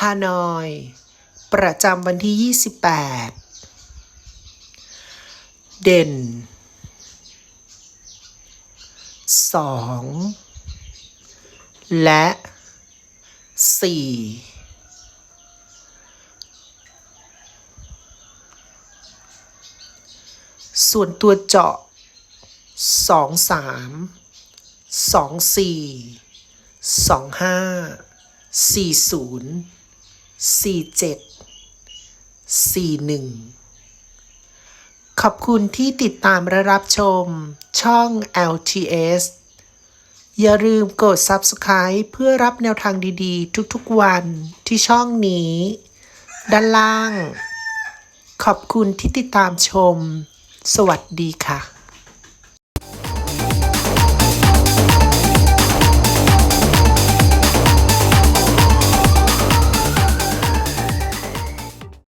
ฮานอย ประจำวันที่ 28 เด่น 2 และ 4ส่วนตัวเจาะสองสามสอ งสี่เจ็ดสี่หนึ่งขอบคุณที่ติดตามและรับชมช่อง LTS อย่าลืมกด Subscribe เพื่อรับแนวทางดีๆ ทุกๆวันที่ช่องนี้ ด้านล่าง ขอบคุณที่ติดตามชม สวัสดีค่ะ